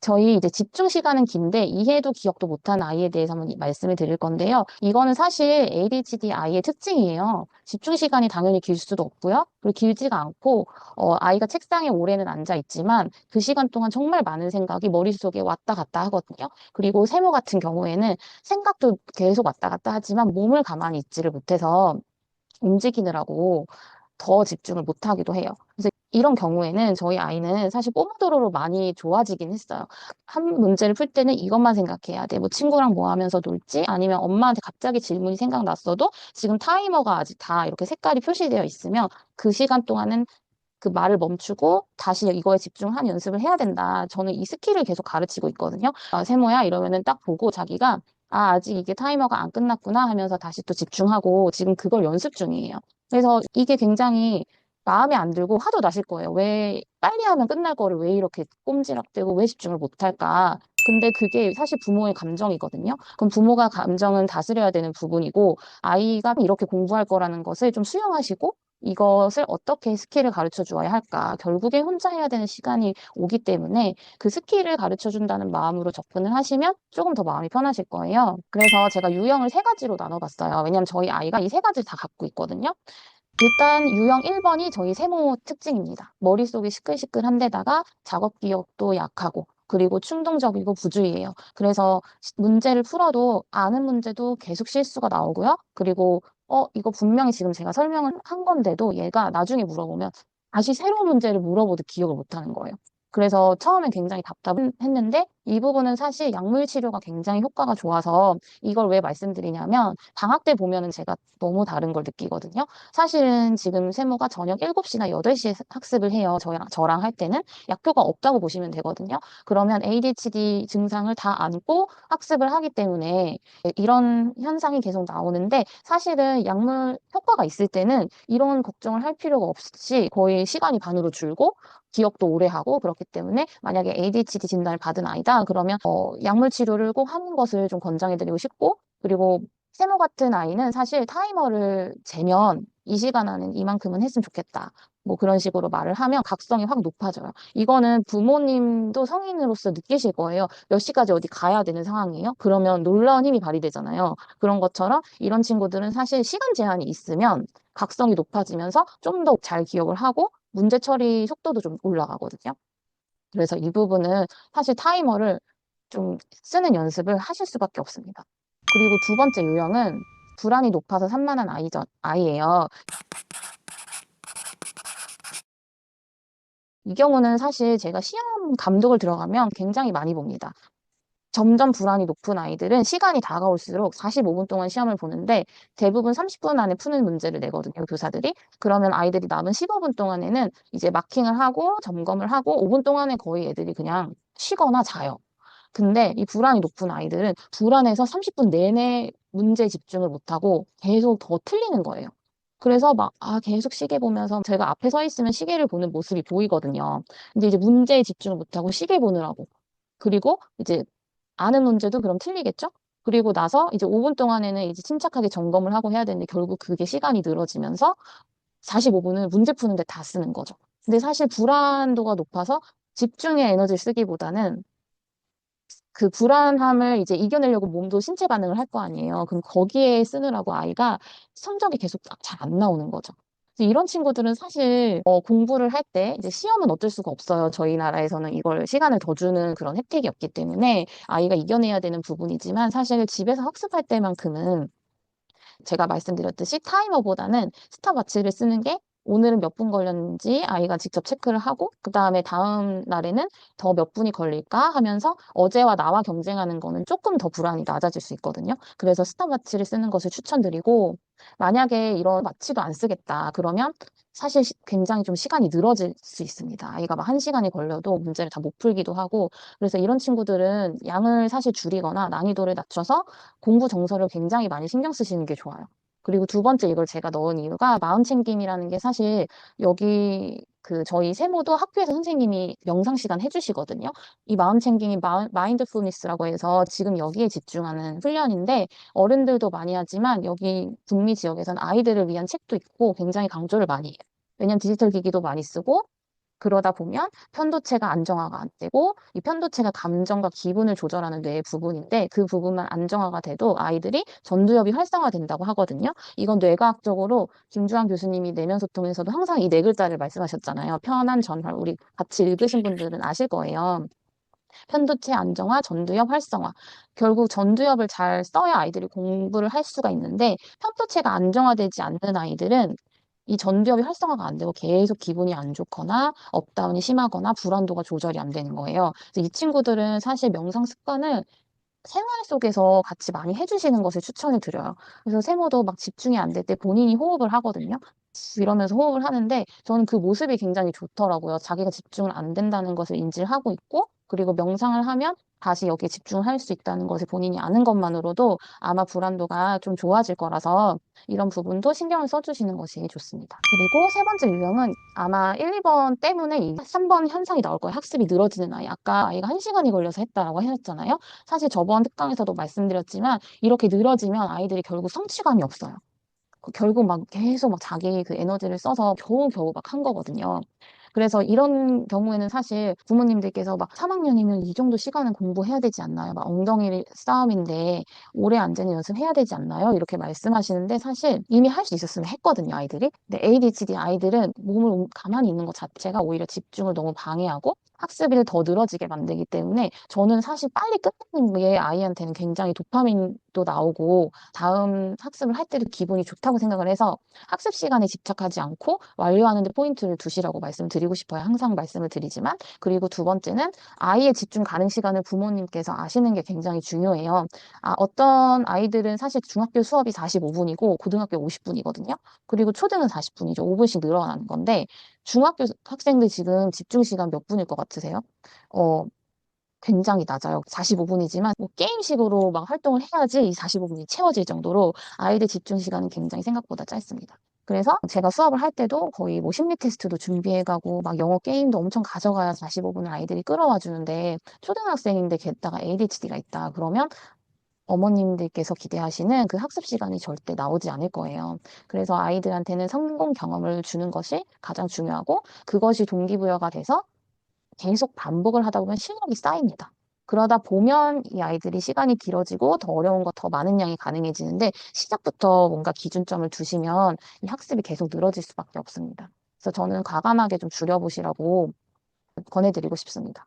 저희 이제 집중 시간은 긴데 이해도 기억도 못하는 아이에 대해서 한번 말씀을 드릴 건데요. 이거는 사실 ADHD 아이의 특징이에요. 집중 시간이 당연히 길 수도 없고요. 그리고 길지가 않고 어, 아이가 책상에 오래는 앉아 있지만 그 시간 동안 정말 많은 생각이 머릿속에 왔다 갔다 하거든요. 그리고 세모 같은 경우에는 생각도 계속 왔다 갔다 하지만 몸을 가만히 있지를 못해서 움직이느라고 더 집중을 못 하기도 해요. 그래서 이런 경우에는 저희 아이는 사실 포모도로로 많이 좋아지긴 했어요. 한 문제를 풀 때는 이것만 생각해야 돼. 뭐 친구랑 뭐 하면서 놀지? 아니면 엄마한테 갑자기 질문이 생각났어도 지금 타이머가 아직 다 이렇게 색깔이 표시되어 있으면 그 시간 동안은 그 말을 멈추고 다시 이거에 집중한 연습을 해야 된다. 저는 이 스킬을 계속 가르치고 있거든요. 아, 세모야 이러면은 딱 보고 자기가 아, 아직 이게 타이머가 안 끝났구나 하면서 다시 또 집중하고 지금 그걸 연습 중이에요. 그래서 이게 굉장히 마음에 안 들고 화도 나실 거예요. 왜 빨리 하면 끝날 거를 왜 이렇게 꼼지락대고 왜 집중을 못 할까? 근데 그게 사실 부모의 감정이거든요. 그럼 부모가 감정은 다스려야 되는 부분이고 아이가 이렇게 공부할 거라는 것을 좀 수용하시고 이것을 어떻게 스킬을 가르쳐 주어야 할까? 결국에 혼자 해야 되는 시간이 오기 때문에 그 스킬을 가르쳐 준다는 마음으로 접근을 하시면 조금 더 마음이 편하실 거예요. 그래서 제가 유형을 세 가지로 나눠봤어요. 왜냐하면 저희 아이가 이 세 가지를 다 갖고 있거든요. 일단 유형 1번이 저희 세모 특징입니다. 머릿속이 시끌시끌한 데다가 작업 기억도 약하고 그리고 충동적이고 부주의해요. 그래서 시- 문제를 풀어도 아는 문제도 계속 실수가 나오고요. 그리고 어 이거 분명히 지금 제가 설명을 한 건데도 얘가 나중에 물어보면 다시 새로운 문제를 물어보도 기억을 못 하는 거예요. 그래서 처음엔 굉장히 답답했는데 이 부분은 사실 약물 치료가 굉장히 효과가 좋아서 이걸 왜 말씀드리냐면 방학 때 보면은 제가 너무 다른 걸 느끼거든요. 사실은 지금 세모가 저녁 7시나 8시에 학습을 해요. 저랑, 저랑 할 때는 약효가 없다고 보시면 되거든요. 그러면 ADHD 증상을 다 안고 학습을 하기 때문에 이런 현상이 계속 나오는데 사실은 약물 효과가 있을 때는 이런 걱정을 할 필요가 없이 거의 시간이 반으로 줄고 기억도 오래 하고 그렇기 때문에 만약에 ADHD 진단을 받은 아이다 그러면 어, 약물 치료를 꼭 하는 것을 좀 권장해드리고 싶고 그리고 세모 같은 아이는 사실 타이머를 재면 이 시간 안에 이만큼은 했으면 좋겠다. 뭐 그런 식으로 말을 하면 각성이 확 높아져요. 이거는 부모님도 성인으로서 느끼실 거예요. 몇 시까지 어디 가야 되는 상황이에요? 그러면 놀라운 힘이 발휘되잖아요. 그런 것처럼 이런 친구들은 사실 시간 제한이 있으면 각성이 높아지면서 좀 더 잘 기억을 하고 문제 처리 속도도 좀 올라가거든요. 그래서 이 부분은 사실 타이머를 좀 쓰는 연습을 하실 수밖에 없습니다. 그리고 두 번째 유형은 불안이 높아서 산만한 아이죠, 아이예요. 이 경우는 사실 제가 시험 감독을 들어가면 굉장히 많이 봅니다. 점점 불안이 높은 아이들은 시간이 다가올수록 45분 동안 시험을 보는데 대부분 30분 안에 푸는 문제를 내거든요, 교사들이. 그러면 아이들이 남은 15분 동안에는 이제 마킹을 하고 점검을 하고 5분 동안에 거의 애들이 그냥 쉬거나 자요. 근데 이 불안이 높은 아이들은 불안해서 30분 내내 문제에 집중을 못하고 계속 더 틀리는 거예요. 그래서 막, 아, 계속 시계 보면서 제가 앞에 서 있으면 시계를 보는 모습이 보이거든요. 근데 이제 문제에 집중을 못하고 시계 보느라고. 그리고 이제 아는 문제도 그럼 틀리겠죠? 그리고 나서 이제 5분 동안에는 이제 침착하게 점검을 하고 해야 되는데 결국 그게 시간이 늘어지면서 45분을 문제 푸는데 다 쓰는 거죠. 근데 사실 불안도가 높아서 집중의 에너지를 쓰기보다는 그 불안함을 이제 이겨내려고 몸도 신체 반응을 할 거 아니에요. 그럼 거기에 쓰느라고 아이가 성적이 계속 잘 안 나오는 거죠. 이런 친구들은 사실 어, 공부를 할 때 이제 시험은 어쩔 수가 없어요. 저희 나라에서는 이걸 시간을 더 주는 그런 혜택이 없기 때문에 아이가 이겨내야 되는 부분이지만 사실 집에서 학습할 때만큼은 제가 말씀드렸듯이 타이머보다는 스탑워치를 쓰는 게 오늘은 몇 분 걸렸는지 아이가 직접 체크를 하고 그 다음에 다음 날에는 더 몇 분이 걸릴까 하면서 어제와 나와 경쟁하는 거는 조금 더 불안이 낮아질 수 있거든요. 그래서 스탑워치를 쓰는 것을 추천드리고 만약에 이런 와치도 안 쓰겠다 그러면 사실 시- 굉장히 좀 시간이 늘어질 수 있습니다. 아이가 막 한 시간이 걸려도 문제를 다 못 풀기도 하고 그래서 이런 친구들은 양을 사실 줄이거나 난이도를 낮춰서 공부 정서를 굉장히 많이 신경 쓰시는 게 좋아요. 그리고 두 번째 이걸 제가 넣은 이유가 마음 챙김이라는 게 사실 여기 그 저희 세모도 학교에서 선생님이 명상 시간 해주시거든요. 이 마음 챙김이 마, 마인드풀니스라고 해서 지금 여기에 집중하는 훈련인데 어른들도 많이 하지만 여기 북미 지역에서는 아이들을 위한 책도 있고 굉장히 강조를 많이 해요. 왜냐면 디지털 기기도 많이 쓰고 그러다 보면 편도체가 안정화가 안 되고 이 편도체가 감정과 기분을 조절하는 뇌의 부분인데 그 부분만 안정화가 돼도 아이들이 전두엽이 활성화된다고 하거든요. 이건 뇌과학적으로 김주환 교수님이 내면 소통에서도 항상 이 네 글자를 말씀하셨잖아요. 편한 전환. 우리 같이 읽으신 분들은 아실 거예요. 편도체 안정화, 전두엽 활성화. 결국 전두엽을 잘 써야 아이들이 공부를 할 수가 있는데 편도체가 안정화되지 않는 아이들은 이 전두엽이 활성화가 안 되고 계속 기분이 안 좋거나 업다운이 심하거나 불안도가 조절이 안 되는 거예요. 그래서 이 친구들은 사실 명상 습관을 생활 속에서 같이 많이 해주시는 것을 추천을 드려요. 그래서 세모도 막 집중이 안 될 때 본인이 호흡을 하거든요. 이러면서 호흡을 하는데 저는 그 모습이 굉장히 좋더라고요. 자기가 집중을 안 된다는 것을 인지를 하고 있고 그리고 명상을 하면 다시 여기에 집중을 할수 있다는 것을 본인이 아는 것만으로도 아마 불안도가 좀 좋아질 거라서 이런 부분도 신경을 써주시는 것이 좋습니다. 그리고 세 번째 유형은 아마 1, 2번 때문에 이 3번 현상이 나올 거예요. 학습이 늘어지는 아이. 아까 아이가 1시간이 걸려서 했다라고 하셨잖아요. 사실 저번 특강에서도 말씀드렸지만 이렇게 늘어지면 아이들이 결국 성취감이 없어요. 그 결국 막 계속 막 자기 그 에너지를 써서 겨우겨우 막 한 거거든요. 그래서 이런 경우에는 사실 부모님들께서 막 3학년이면 이 정도 시간은 공부해야 되지 않나요? 막 엉덩이 싸움인데 오래 앉는 연습해야 되지 않나요? 이렇게 말씀하시는데 사실 이미 할 수 있었으면 했거든요, 아이들이. 근데 ADHD 아이들은 몸을 가만히 있는 것 자체가 오히려 집중을 너무 방해하고 학습이 더 늘어지게 만들기 때문에 저는 사실 빨리 끝내는 게 아이한테는 굉장히 도파민도 나오고 다음 학습을 할 때도 기분이 좋다고 생각을 해서 학습 시간에 집착하지 않고 완료하는 데 포인트를 두시라고 말씀드리고 싶어요. 항상 말씀을 드리지만 그리고 두 번째는 아이의 집중 가능 시간을 부모님께서 아시는 게 굉장히 중요해요. 아, 어떤 아이들은 사실 중학교 수업이 45분이고 고등학교 50분이거든요. 그리고 초등은 40분이죠. 5분씩 늘어나는 건데 중학교 학생들 지금 집중 시간 몇 분일 것 같으세요? 어, 굉장히 낮아요. 45분이지만 뭐 게임식으로 막 활동을 해야지 이 45분이 채워질 정도로 아이들 집중 시간은 굉장히 생각보다 짧습니다. 그래서 제가 수업을 할 때도 거의 뭐 심리 테스트도 준비해가고 막 영어 게임도 엄청 가져가야 45분을 아이들이 끌어와 주는데 초등학생인데 게다가 ADHD가 있다 그러면 어머님들께서 기대하시는 그 학습 시간이 절대 나오지 않을 거예요. 그래서 아이들한테는 성공 경험을 주는 것이 가장 중요하고 그것이 동기부여가 돼서 계속 반복을 하다 보면 실력이 쌓입니다. 그러다 보면 이 아이들이 시간이 길어지고 더 어려운 거더 많은 양이 가능해지는데 시작부터 뭔가 기준점을 두시면 이 학습이 계속 늘어질 수밖에 없습니다. 그래서 저는 과감하게 좀 줄여보시라고 권해드리고 싶습니다.